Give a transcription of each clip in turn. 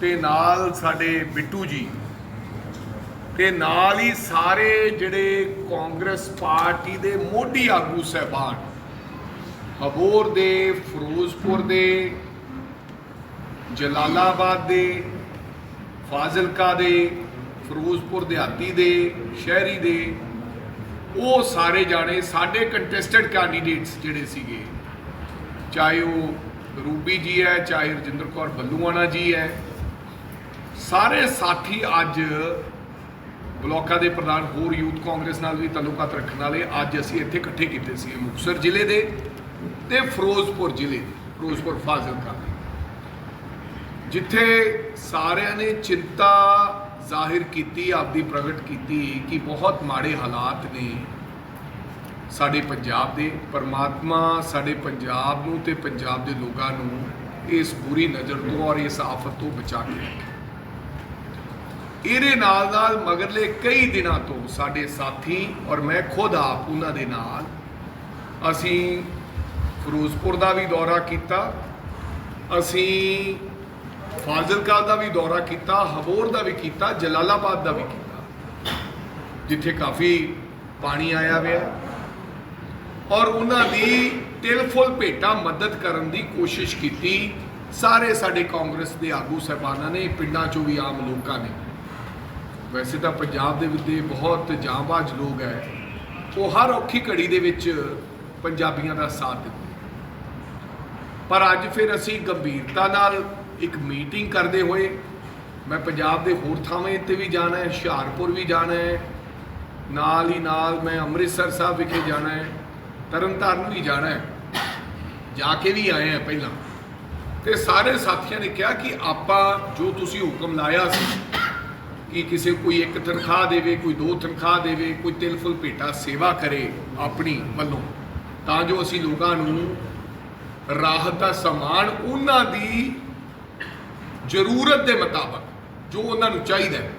ਤੇ ਨਾਲ ਸਾਡੇ ਬਿੱਟੂ ਜੀ। ਤੇ ਨਾਲ ਹੀ ਸਾਰੇ ਜਿਹੜੇ ਕਾਂਗਰਸ ਪਾਰਟੀ ਦੇ ਮੋਢੀ ਆਗੂ ਸਹਿਬਾਨ, ਹਬੋਰ ਦੇ, ਫਿਰੋਜ਼ਪੁਰ ਦੇ, ਜਲਾਲਾਬਾਦ ਦੇ, ਫਾਜ਼ਿਲਕਾ ਦੇ, ਫਿਰੋਜ਼ਪੁਰ ਦਿਹਾਤੀ ਦੇ, ਸ਼ਹਿਰੀ ਦੇ, ਉਹ ਸਾਰੇ ਜਾਣੇ ਸਾਡੇ ਕੰਟੈਸਟਡ ਕੈਂਡੀਡੇਟਸ ਜਿਹੜੇ ਸੀਗੇ। ਚਾਹੇ ਉਹ ਰੂਬੀ ਜੀ ਹੈ, ਚਾਹੇ ਰਜਿੰਦਰ ਕੌਰ ਬੱਲੂਆਣਾ ਜੀ ਹੈ ਸਾਰੇ ਸਾਥੀ ਅੱਜ ਬਲਾਕਾਂ ਦੇ ਪ੍ਰਧਾਨ ਹੋਰ ਯੂਥ ਕਾਂਗਰਸ ਨਾਲ ਵੀ ਤਾਲੁਕਾਤ ਰੱਖਣ ਵਾਲੇ ਅੱਜ ਅਸੀਂ ਇੱਥੇ ਇਕੱਠੇ ਕੀਤੇ ਸੀ ਮੁਕਤਸਰ ਜ਼ਿਲ੍ਹੇ ਦੇ ਤੇ ਫਿਰੋਜ਼ਪੁਰ ਜ਼ਿਲ੍ਹੇ ਦੇ, ਫਿਰੋਜ਼ਪੁਰ ਫਾਜ਼ਿਲਕਾ ਦੇ। ਜਿੱਥੇ ਸਾਰਿਆਂ ਨੇ ਚਿੰਤਾ ਜ਼ਾਹਿਰ ਕੀਤੀ, ਆਪਦੀ ਪ੍ਰਗਟ ਕੀਤੀ ਕਿ ਬਹੁਤ ਮਾੜੇ ਹਾਲਾਤ ਨੇ ਸਾਡੇ ਪੰਜਾਬ ਦੇ, ਪਰਮਾਤਮਾ ਸਾਡੇ ਪੰਜਾਬ ਨੂੰ ਤੇ ਪੰਜਾਬ ਦੇ ਲੋਕਾਂ ਨੂੰ ਇਸ ਬੁਰੀ ਨਜ਼ਰ ਤੋਂ ਔਰ ਇਸ ਆਫਤ ਤੋਂ ਬਚਾ ਕੇ ਰੱਖੇ। ਇਹਦੇ ਨਾਲ ਨਾਲ ਮਗਰਲੇ ਕਈ ਦਿਨਾਂ ਤੋਂ ਸਾਡੇ ਸਾਥੀ ਔਰ ਮੈਂ ਖੁਦ ਆਪ ਉਹਨਾਂ ਦੇ ਨਾਲ ਅਸੀਂ ਫਿਰੋਜ਼ਪੁਰ ਦਾ ਵੀ ਦੌਰਾ ਕੀਤਾ, ਅਸੀਂ ਫਾਜ਼ਿਲਕਾ ਦਾ ਵੀ ਦੌਰਾ ਕੀਤਾ, ਹਬੋਰ ਦਾ ਵੀ ਕੀਤਾ, ਜਲਾਲਾਬਾਦ ਦਾ ਵੀ ਕੀਤਾ, ਜਿੱਥੇ ਕਾਫੀ ਪਾਣੀ ਆਇਆ ਹੋਇਆ ਔਰ ਉਹਨਾਂ ਦੀ ਤਿਲ ਫੁੱਲ ਭੇਟਾ ਮਦਦ ਕਰਨ ਦੀ ਕੋਸ਼ਿਸ਼ ਕੀਤੀ। ਸਾਰੇ ਸਾਡੇ ਕਾਂਗਰਸ ਦੇ ਆਗੂ ਸਹਿਬਾਨਾਂ ਨੇ, ਪਿੰਡਾਂ ਚੋਂ ਵੀ ਆਮ ਲੋਕਾਂ ਨੇ। ਵੈਸੇ ਤਾਂ ਪੰਜਾਬ ਦੇ ਵਿੱਚ ਬਹੁਤ ਜਾਂਬਾਜ਼ ਲੋਕ ਹੈ ਉਹ ਹਰ ਔਖੀ ਘੜੀ ਦੇ ਵਿੱਚ ਪੰਜਾਬੀਆਂ ਦਾ ਸਾਥ ਦਿੰਦੇ ਪਰ ਅੱਜ ਫਿਰ ਅਸੀਂ ਗੰਭੀਰਤਾ ਨਾਲ ਇੱਕ ਮੀਟਿੰਗ ਕਰਦੇ ਹੋਏ, ਮੈਂ ਪੰਜਾਬ ਦੇ ਹੋਰ ਥਾਵਾਂ ਤੇ ਵੀ ਜਾਣਾ ਹੈ ਹੁਸ਼ਿਆਰਪੁਰ ਵੀ ਜਾਣਾ ਹੈ ਨਾਲ ਹੀ ਨਾਲ ਮੈਂ ਅੰਮ੍ਰਿਤਸਰ ਸਾਹਿਬ ਵਿਖੇ ਜਾਣਾ ਹੈ ਤਰਨਤਾਰਨ ਵੀ ਜਾਣਾ ਹੈ ਜਾ ਕੇ ਵੀ ਆਏ ਆ ਪਹਿਲਾਂ। ਤੇ ਸਾਰੇ ਸਾਥੀਆਂ ਨੇ ਕਿਹਾ ਕਿ ਆਪਾਂ ਜੋ ਤੁਸੀਂ ਹੁਕਮ ਲਾਇਆ ਸੀ ਕਿ ਕਿਸੇ ਕੋਈ ਇੱਕ ਤਨਖਾਹ ਦੇਵੇ, ਕੋਈ ਦੋ ਤਨਖਾਹ ਦੇਵੇ, ਕੋਈ ਤਿਲ ਫੁਲ ਭੇਟਾ ਸੇਵਾ ਕਰੇ ਆਪਣੀ ਵੱਲੋਂ, ਤਾਂ ਜੋ ਅਸੀਂ ਲੋਕਾਂ ਨੂੰ ਰਾਹਤ ਦਾ ਸਮਾਨ ਉਹਨਾਂ ਦੀ ਜ਼ਰੂਰਤ ਦੇ ਮੁਤਾਬਕ ਜੋ ਉਹਨਾਂ ਨੂੰ ਚਾਹੀਦਾ ਹੈ,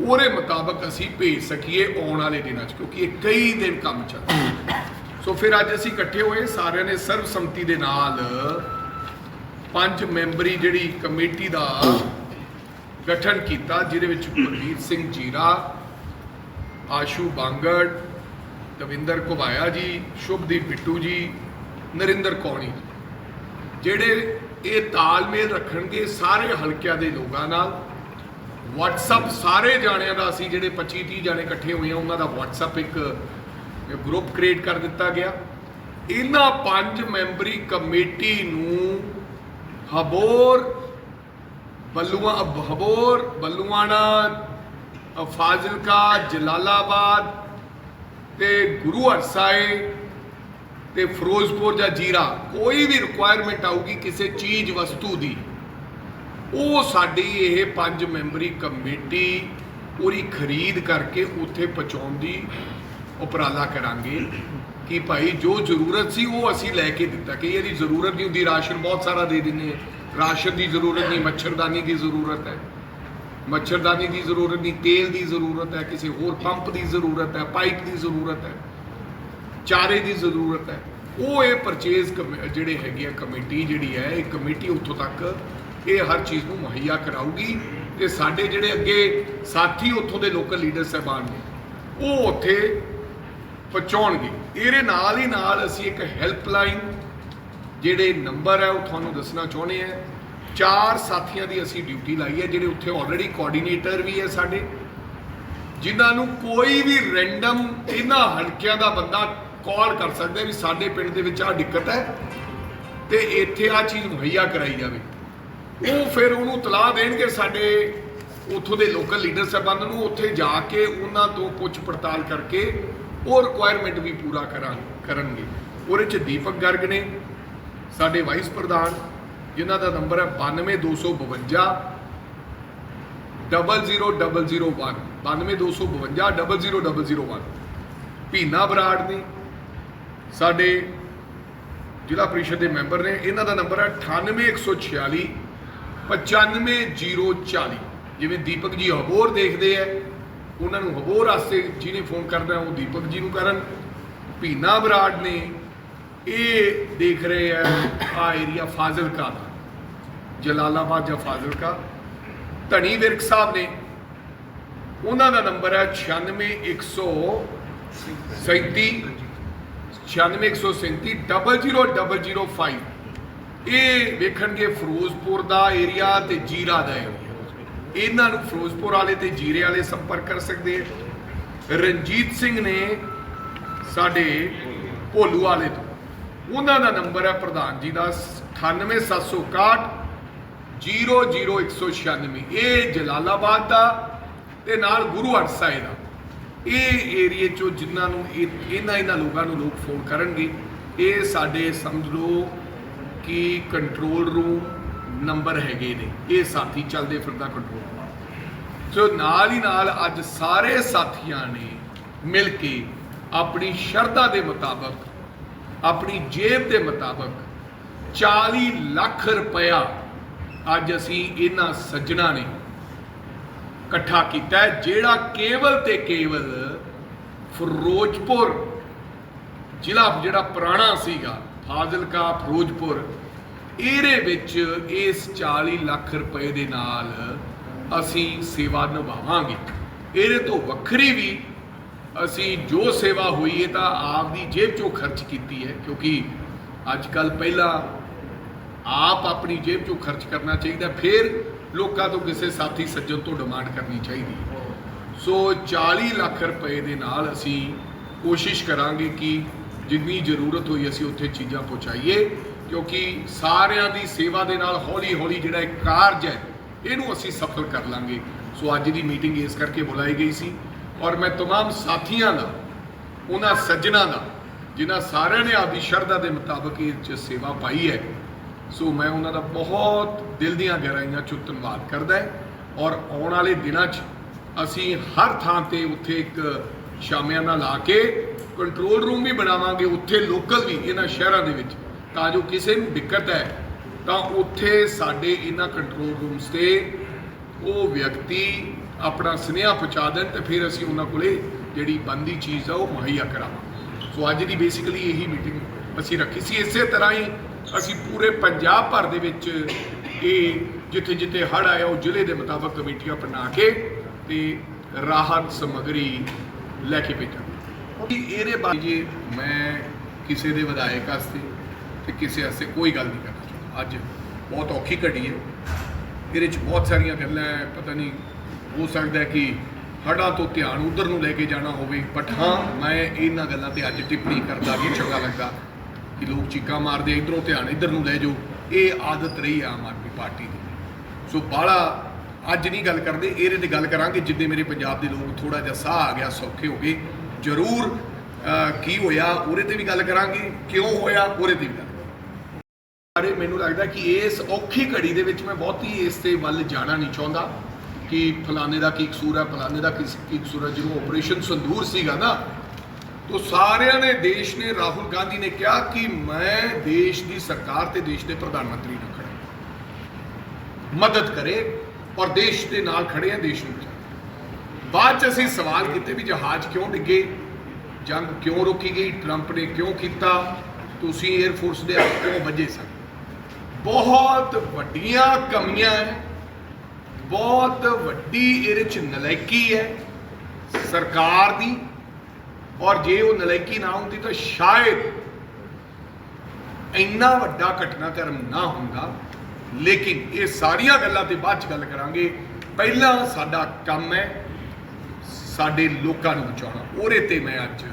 ਉਹਦੇ ਮੁਤਾਬਕ ਅਸੀਂ ਭੇਜ ਸਕੀਏ ਆਉਣ ਵਾਲੇ ਦਿਨਾਂ 'ਚ, ਕਿਉਂਕਿ ਇਹ ਕਈ ਦਿਨ ਕੰਮ ਚੱਲਦਾ ਸੋ ਫਿਰ ਅੱਜ ਅਸੀਂ ਇਕੱਠੇ ਹੋਏ, ਸਾਰਿਆਂ ਨੇ ਸਰਬਸੰਮਤੀ ਦੇ ਨਾਲ ਪੰਜ ਮੈਂਬਰੀ ਜਿਹੜੀ ਕਮੇਟੀ ਦਾ ਗਠਨ ਕੀਤਾ, ਜਿਹਦੇ ਵਿੱਚ ਗੁਰਵੀਰ ਸਿੰਘ ਜੀਰਾ, ਆਸ਼ੂ ਬਾਂਗੜ, ਦਵਿੰਦਰ ਘੁਬਾਇਆ ਜੀ, ਸ਼ੁਭਦੀਪ ਬਿੱਟੂ ਜੀ, ਨਰਿੰਦਰ ਕੌਣੀ ਜਿਹੜੇ ਇਹ ਤਾਲਮੇਲ ਰੱਖਣਗੇ ਸਾਰੇ ਹਲਕਿਆਂ ਦੇ ਲੋਕਾਂ ਨਾਲ। WhatsApp ਸਾਰੇ ਜਾਣਿਆਂ ਦਾ ਅਸੀਂ ਜਿਹੜੇ 25 30 ਜਾਣੇ ਇਕੱਠੇ ਹੋਏ ਆ, ਉਹਨਾਂ ਦਾ WhatsApp ਇੱਕ ਗਰੁੱਪ ਕ੍ਰੀਏਟ ਕਰ ਦਿੱਤਾ ਗਿਆ। ਇਹਨਾਂ ਪੰਜ ਮੈਂਬਰੀ ਕਮੇਟੀ ਨੂੰ ਹਬੋਰ ਬੱਲੂਆ ਹਬੋਰ ਬੱਲੂਆਣਾ ਅ, ਫਾਜ਼ਿਲਕਾ ਜਲਾਲਾਬਾਦ ਤੇ ਗੁਰੂ ਹਰਸਾਏ ਤੇ ਫਿਰੋਜ਼ਪੁਰ ਜਾਂ ਜੀਰਾ ਕੋਈ ਵੀ ਰਿਕੁਆਇਰਮੈਂਟ ਆਊਗੀ ਕਿਸੇ ਚੀਜ਼ ਵਸਤੂ ਦੀ ਉਹ ਸਾਡੀ ਇਹ ਪੰਜ ਮੈਂਬਰੀ ਕਮੇਟੀ ਪੂਰੀ ਖਰੀਦ ਕਰਕੇ ਉੱਥੇ ਪਹੁੰਚਾਉਣ ਦੀ ਉਪਰਾਲਾ ਕਰਾਂਗੇ ਕਿ ਭਾਈ ਜੋ ਜ਼ਰੂਰਤ ਸੀ ਉਹ ਅਸੀਂ ਲੈ ਕੇ ਦਿੱਤਾ ਕਿ ਇਹਦੀ ਜ਼ਰੂਰਤ ਨਹੀਂ ਹੁੰਦੀ ਰਾਸ਼ਨ ਬਹੁਤ ਸਾਰਾ ਦੇ ਦਿੰਦੇ ਹਾਂ। ਰਾਸ਼ਨ ਦੀ ਜ਼ਰੂਰਤ ਨਹੀਂ, ਮੱਛਰਦਾਨੀ ਦੀ ਜ਼ਰੂਰਤ ਹੈ। ਮੱਛਰਦਾਨੀ ਦੀ ਜ਼ਰੂਰਤ ਨਹੀਂ, ਤੇਲ ਦੀ ਜ਼ਰੂਰਤ ਹੈ, ਕਿਸੇ ਹੋਰ ਪੰਪ ਦੀ ਜ਼ਰੂਰਤ ਹੈ, ਪਾਈਪ ਦੀ ਜ਼ਰੂਰਤ ਹੈ, ਚਾਰੇ ਦੀ ਜ਼ਰੂਰਤ ਹੈ। ਉਹ ਇਹ ਪਰਚੇਜ਼ ਜਿਹੜੇ ਹੈਗੇ ਆ, ਕਮੇਟੀ ਜਿਹੜੀ ਹੈ, ਇਹ ਕਮੇਟੀ ਉੱਥੋਂ ਤੱਕ ਇਹ ਹਰ ਚੀਜ਼ ਨੂੰ ਮੁਹੱਈਆ ਕਰਾਊਗੀ ਤੇ ਸਾਡੇ ਜਿਹੜੇ ਅੱਗੇ ਸਾਥੀ ਉੱਥੋਂ ਦੇ ਲੋਕਲ ਲੀਡਰ ਸਾਹਿਬਾਨ ਨੇ, ਉਹ ਉੱਥੇ ਪਹੁੰਚਾਉਣਗੇ। ਇਹਦੇ ਨਾਲ ਹੀ ਨਾਲ ਅਸੀਂ ਇੱਕ ਹੈਲਪਲਾਈਨ ਜਿਹੜੇ ਨੰਬਰ ਹੈ ਉਹ ਤੁਹਾਨੂੰ ਦੱਸਣਾ ਚਾਹੁੰਦੇ ਆ ਚਾਰ ਸਾਥੀਆਂ ਦੀ ਅਸੀਂ ਡਿਊਟੀ ਲਾਈ ਹੈ, ਜਿਹੜੇ ਉੱਥੇ ਆਲਰੇਡੀ ਕੋਆਰਡੀਨੇਟਰ ਵੀ ਹੈ ਸਾਡੇ। ਜਿਨ੍ਹਾਂ ਨੂੰ ਕੋਈ ਵੀ ਰੈਂਡਮ ਇਹਨਾਂ ਹਲਕਿਆਂ ਦਾ ਬੰਦਾ ਕਾਲ ਕਰ ਸਕਦਾ ਵੀ ਸਾਡੇ ਪਿੰਡ ਦੇ ਵਿੱਚ ਆਹ ਦਿੱਕਤ ਹੈ ਤੇ ਇੱਥੇ ਆ ਚੀਜ਼ ਮੁਹੱਈਆ ਕਰਾਈ ਜਾਵੇ। ਉਹ ਫਿਰ ਉਹਨੂੰ ਤਲਾਹ ਦੇਣਗੇ ਸਾਡੇ ਉੱਥੋਂ ਦੇ ਲੋਕਲ ਲੀਡਰ ਸਾਹਿਬਾਨ ਨੂੰ, ਉੱਥੇ ਜਾ ਕੇ ਉਹਨਾਂ ਤੋਂ ਪੁੱਛ ਪੜਤਾਲ ਕਰਕੇ ਉਹ ਰਿਕੁਆਇਰਮੈਂਟ ਵੀ ਪੂਰਾ ਕਰਾਂ, ਕਰਨਗੇ। ਉਹਦੇ ਚ ਦੀਪਕ ਗਰਗ ਨੇ ਸਾਡੇ ਵਾਈਸ ਪ੍ਰਧਾਨ, ਜਿਨ੍ਹਾਂ ਦਾ ਨੰਬਰ ਹੈ 92252 00001 92252 00001 ਭੀਨਾ ਬਰਾੜ ਨੇ ਸਾਡੇ ਜ਼ਿਲ੍ਹਾ ਪ੍ਰੀਸ਼ਦ ਦੇ ਮੈਂਬਰ ਨੇ, ਇਹਨਾਂ ਦਾ ਨੰਬਰ ਹੈ 98146 95040 ਜਿਵੇਂ ਦੀਪਕ ਜੀ ਹਬੋਰ ਦੇਖਦੇ ਆ ਉਹਨਾਂ ਨੂੰ ਹਬੋਰ ਵਾਸਤੇ ਜਿਹਨੇ ਫੋਨ ਕਰਨਾ ਉਹ ਦੀਪਕ ਜੀ ਨੂੰ ਕਰਨ। ਭੀਨਾ ਬਰਾੜ ਨੇ ਇਹ ਦੇਖ ਰਹੇ ਆ ਆ ਏਰੀਆ ਫਾਜ਼ਿਲਕਾ ਦਾ, ਜਲਾਲਾਬਾਦ ਜਾਂ ਫਾਜ਼ਿਲਕਾ। ਧਨੀ ਵਿਰਕ ਸਾਹਿਬ ਨੇ, ਉਹਨਾਂ ਦਾ ਨੰਬਰ ਹੈ 96137 96137 ਇਹ ਵੇਖਣਗੇ ਫਿਰੋਜ਼ਪੁਰ ਦਾ ਏਰੀਆ ਤੇ ਜੀਰਾ ਦਾ ਏਰੀਆ ਇਹਨਾਂ ਨੂੰ ਫਿਰੋਜ਼ਪੁਰ ਵਾਲੇ ਤੇ ਜੀਰੇ ਵਾਲੇ ਸੰਪਰਕ ਕਰ ਸਕਦੇ ਰਣਜੀਤ ਸਿੰਘ ਨੇ ਸਾਡੇ ਭੋਲੂ ਵਾਲੇ ਤੋਂ ਉਹਨਾਂ ਦਾ ਨੰਬਰ ਹੈ ਪ੍ਰਧਾਨ ਜੀ ਦਾ 98761 00196 ਇਹ ਜਲਾਲਾਬਾਦ ਦਾ ਤੇ ਨਾਲ ਗੁਰੂ ਹਰਸਾਏ ਦਾ। ਇਹ ਏਰੀਏ ਚੋਂ ਜਿਨ੍ਹਾਂ ਨੂੰ ਇਹ- ਇਹਨਾਂ ਇਹਨਾਂ ਲੋਕਾਂ ਨੂੰ ਲੋਕ ਫੋਨ ਕਰਨਗੇ, ਇਹ ਸਾਡੇ ਸਮਝ ਲਓ ਕਿ ਕੰਟਰੋਲ ਰੂਮ ਨੰਬਰ ਹੈਗੇ ਨੇ। ਇਹ ਸਾਥੀ ਚੱਲਦੇ ਫਿਰਦਾ ਕੰਟਰੋਲ ਰੂਮ ਸੋ ਨਾਲ ਹੀ ਨਾਲ ਅੱਜ ਸਾਰੇ ਸਾਥੀਆਂ ਨੇ ਮਿਲ ਕੇ ਆਪਣੀ ਸ਼ਰਧਾ ਦੇ ਮੁਤਾਬਕ ਆਪਣੀ ਜੇਬ ਦੇ ਮੁਤਾਬਕ 40 ਲੱਖ ਰੁਪਇਆ ਅੱਜ ਅਸੀਂ ਇਹਨਾਂ ਸੱਜਣਾ ਨੇ ਇਕੱਠਾ ਕੀਤਾ ਜਿਹੜਾ ਕੇਵਲ ਤੇ ਕੇਵਲ ਫਿਰੋਜ਼ਪੁਰ ਜ਼ਿਲ੍ਹਾ ਜਿਹੜਾ ਪੁਰਾਣਾ ਸੀਗਾ, ਫਾਜ਼ਿਲਕਾ, ਫਿਰੋਜ਼ਪੁਰ, ਇਹਦੇ ਵਿੱਚ ਇਸ 40 ਲੱਖ ਰੁਪਏ ਦੇ ਨਾਲ ਅਸੀਂ ਸੇਵਾ ਨਿਭਾਵਾਂਗੇ। ਇਹਦੇ ਤੋਂ ਵੱਖਰੀ ਵੀ ਅਸੀਂ ਜੋ ਸੇਵਾ ਹੋਈ ਇਹ ਤਾਂ ਆਪਦੀ ਜੇਬ ਚੋਂ ਖਰਚ ਕੀਤੀ ਹੈ ਕਿਉਂਕਿ ਅੱਜ ਕੱਲ ਪਹਿਲਾਂ ਆਪ ਆਪਣੀ ਜੇਬ ਚੋਂ ਖਰਚ ਕਰਨਾ ਚਾਹੀਦਾ ਫਿਰ ਲੋਕਾਂ ਤੋਂ ਕਿਸੇ ਸਾਥੀ ਸੱਜਣ ਤੋਂ ਡਿਮਾਂਡ ਕਰਨੀ ਚਾਹੀਦੀ ਹੈ ਸੋ 40 ਲੱਖ ਰੁਪਏ ਦੇ ਨਾਲ ਅਸੀਂ ਕੋਸ਼ਿਸ਼ ਕਰਾਂਗੇ ਕਿ ਜਿੰਨੀ ਜ਼ਰੂਰਤ ਹੋਈ ਅਸੀਂ ਉੱਥੇ ਚੀਜ਼ਾਂ ਪਹੁੰਚਾਈਏ, ਕਿਉਂਕਿ ਸਾਰਿਆਂ ਦੀ ਸੇਵਾ ਦੇ ਨਾਲ ਹੌਲੀ ਹੌਲੀ ਜਿਹੜਾ ਇਹ ਕਾਰਜ ਹੈ, ਇਹਨੂੰ ਅਸੀਂ ਸਫਲ ਕਰ ਲਾਂਗੇ। ਸੋ ਅੱਜ ਦੀ ਮੀਟਿੰਗ ਇਸ ਕਰਕੇ ਬੁਲਾਈ ਗਈ ਸੀ ਔਰ ਮੈਂ तमाम ਸਾਥੀਆਂ ਦਾ ਉਹਨਾਂ ਸੱਜਣਾ ਦਾ ਜਿਨ੍ਹਾਂ ਸਾਰਿਆਂ ਨੇ ਆਪਦੀ ਸ਼ਰਧਾ ਦੇ ਮੁਤਾਬਕ ਇਹ 'ਚ ਸੇਵਾ ਪਾਈ ਹੈ ਸੋ ਮੈਂ ਉਹਨਾਂ ਦਾ ਬਹੁਤ ਦਿਲ ਦੀਆਂ ਗਹਿਰਾਈਆਂ ਚੋਂ ਧੰਨਵਾਦ ਕਰਦਾ ਹੈ ਔਰ ਆਉਣ ਵਾਲੇ ਦਿਨਾਂ 'ਚ ਅਸੀਂ ਹਰ ਥਾਂ ਤੇ ਉੱਥੇ ਇੱਕ ਸ਼ਾਮਿਆਨਾ ਲਾ ਕੇ ਕੰਟਰੋਲ ਰੂਮ ਵੀ ਬਣਾਵਾਂਗੇ ਉੱਥੇ ਲੋਕਲ ਵੀ ਇਹਨਾਂ ਸ਼ਹਿਰਾਂ ਦੇ ਵਿੱਚ ਤਾਂ ਜੋ ਕਿਸੇ ਨੂੰ ਦਿੱਕਤ ਹੈ ਤਾਂ ਉੱਥੇ ਸਾਡੇ ਇਹਨਾਂ ਕੰਟਰੋਲ ਰੂਮਸ ਤੇ ਉਹ ਵਿਅਕਤੀ ਆਪਣਾ ਸੁਨੇਹਾ ਪਹੁੰਚਾ ਦੇਣ ਤੇ ਫਿਰ ਅਸੀਂ ਉਹਨਾਂ ਕੋਲੇ ਜਿਹੜੀ ਬੰਦੀ ਚੀਜ਼ ਆ ਉਹ ਮੁਹੱਈਆ ਕਰਾਵਾਂ ਸੋ ਅੱਜ ਦੀ ਬੇਸਿਕਲੀ ਇਹੀ ਮੀਟਿੰਗ ਅਸੀਂ ਰੱਖੀ ਸੀ। ਇਸੇ ਤਰ੍ਹਾਂ ਹੀ ਅਸੀਂ ਪੂਰੇ ਪੰਜਾਬ ਭਰ ਦੇ ਵਿੱਚ ਇਹ ਜਿੱਥੇ ਜਿੱਥੇ ਹੜ੍ਹ ਆਇਆ, ਉਹ ਜ਼ਿਲ੍ਹੇ ਦੇ ਮੁਤਾਬਕ ਕਮੇਟੀਆਂ ਬਣਾ ਕੇ ਤੇ ਰਾਹਤ ਸਮਗਰੀ ਲੈ ਕੇ ਭੇਜਾਂਗੇ। ਇਹਦੇ ਬਾਰੇ ਜੀ ਮੈਂ ਕਿਸੇ ਦੇ ਵਿਧਾਇਕ ਵਾਸਤੇ ਤੇ ਕਿਸੇ ਵਾਸਤੇ ਕੋਈ ਗੱਲ ਨਹੀਂ ਕਰਨਾ ਚਾਹੁੰਦਾ। ਅੱਜ ਬਹੁਤ ਔਖੀ ਘੜੀ ਹੈ। ਇਹਦੇ ਚ ਬਹੁਤ ਸਾਰੀਆਂ ਗੱਲਾਂ ਪਤਾ ਨਹੀਂ ਹੋ ਸਕਦਾ ਕਿ ਹੜ੍ਹਾਂ ਤੋਂ ਧਿਆਨ ਉਧਰ ਨੂੰ ਲੈ ਕੇ ਜਾਣਾ ਹੋਵੇ ਬਟ ਹਾਂ, ਮੈਂ ਇਹਨਾਂ ਗੱਲਾਂ ਤੇ ਅੱਜ ਟਿੱਪਣੀ ਕਰਦਾ ਕਿ ਚੰਗਾ ਲੱਗਦਾ ਕਿ ਲੋਕ ਚੀਕਾਂ ਮਾਰਦੇ ਇਧਰੋਂ ਧਿਆਨ ਇਧਰ ਨੂੰ ਲੈ ਜਾਓ। ਇਹ ਆਦਤ ਰਹੀ ਆਮ ਆਦਮੀ ਪਾਰਟੀ ਦੀ। ਸੋ ਬਾਹਲਾ ਅੱਜ ਨਹੀਂ ਗੱਲ ਕਰਦੇ ਇਹਦੇ ਤੇ ਗੱਲ ਕਰਾਂਗੇ, ਜਿੱਦੇ ਮੇਰੇ ਪੰਜਾਬ ਦੇ ਲੋਕ ਥੋੜਾ ਜਿਹਾ ਸਾਹ ਆ ਗਿਆ, ਸੌਖੇ ਹੋ ਗਏ। ਜ਼ਰੂਰ ਕੀ ਹੋਇਆ, ਉਹਦੇ ਤੇ ਵੀ ਗੱਲ ਕਰਾਂਗੇ, ਕਿਉਂ ਹੋਇਆ, ਉਹਦੇ ਤੇ ਵੀ ਗੱਲ ਬਾਰੇ ਮੈਨੂੰ ਲੱਗਦਾ ਕਿ ਇਸ ਔਖੀ ਘੜੀ ਦੇ ਵਿੱਚ ਮੈਂ ਬਹੁਤੀ ਇਸ ਤੇ ਵੱਲ ਜਾਣਾ ਨਹੀਂ ਚਾਹੁੰਦਾ। ਕਿ ਫਲਾਣੇ ਦਾ ਕੀ ਕਸੂਰ ਹੈ ਫਲਾਣੇ ਦਾ ਕਿਸ ਕੀ ਕਸੂਰ ਹੈ ਜਦੋਂ ਆਪਰੇਸ਼ਨ ਸੰਦੂਰ ਸੀਗਾ ਨਾ, ਤੋ ਸਾਰਿਆਂ ਨੇ, ਦੇਸ਼ ਨੇ, ਰਾਹੁਲ ਗਾਂਧੀ ਨੇ ਕਿਹਾ ਕਿ ਮੈਂ ਦੇਸ਼ ਦੀ ਸਰਕਾਰ ਤੇ ਦੇਸ਼ ਦੇ ਪ੍ਰਧਾਨ ਮੰਤਰੀ ਨਾਲ ਖੜਾ ਮਦਦ ਕਰੇ ਔਰ ਦੇਸ਼ ਦੇ ਨਾਲ ਖੜੇ ਆ ਦੇਸ਼ ਨੂੰ ਬਚਾਏ। ਬਾਅਦ ਚ ਅਸੀਂ ਸਵਾਲ ਕੀਤੇ ਵੀ ਜਹਾਜ਼ ਕਿਉਂ ਡਿੱਗੇ? ਜੰਗ ਕਿਉਂ ਰੋਕੀ ਗਈ? ਟਰੰਪ ਨੇ ਕਿਉਂ ਕੀਤਾ? ਤੁਸੀਂ 에ਅਰ ਫੋਰਸ ਦੇ ਹੱਥ ਕਿਉਂ ਵੱਜੇ ਸਨ? ਬਹੁਤ ਵੱਡੀਆਂ ਕਮੀਆਂ ਹੈ। ਬਹੁਤ ਵੱਡੀ ਇਹਦੇ ਚ ਨਲਾਇਕੀ ਹੈ ਸਰਕਾਰ ਦੀ। ਔਰ ਜੇ ਉਹ ਨਲਾਇਕੀ ਨਾ ਹੁੰਦੀ ਤਾਂ ਸ਼ਾਇਦ ਇੰਨਾ ਵੱਡਾ ਘਟਨਾਕ੍ਰਮ ਨਾ ਹੁੰਦਾ। ਲੇਕਿਨ ਇਹ ਸਾਰੀਆਂ ਗੱਲਾਂ ਤੇ ਬਾਅਦ ਚ ਗੱਲ ਕਰਾਂਗੇ। ਪਹਿਲਾਂ ਸਾਡਾ ਕੰਮ ਹੈ ਸਾਡੇ ਲੋਕਾਂ ਨੂੰ ਬਚਾਉਣਾ। ਉਹਦੇ ਤੇ ਮੈਂ ਅੱਜ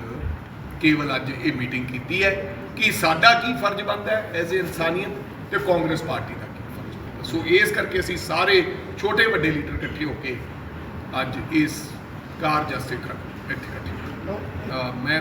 ਕੇਵਲ ਅੱਜ ਇਹ ਮੀਟਿੰਗ ਕੀਤੀ ਹੈ ਕਿ ਸਾਡਾ ਕੀ ਫਰਜ਼ ਬਣਦਾ ਹੈ ਐਜ਼ ਏ ਇਨਸਾਨੀਅਤ ਤੇ ਕਾਂਗਰਸ ਪਾਰਟੀ ਦਾ ਕੀ ਫਰਜ਼ ਬਣਦਾ ਸੋ ਇਸ ਕਰਕੇ ਅਸੀਂ ਸਾਰੇ ਛੋਟੇ ਵੱਡੇ ਲੀਡਰ ਇਕੱਠੇ ਹੋ ਕੇ ਅੱਜ ਇਸ ਕਾਰਜ ਵਾਸਤੇ ਇੱਥੇ ਇਕੱਠੇ ਹੋਏ। ਅਹ ਮੈਂ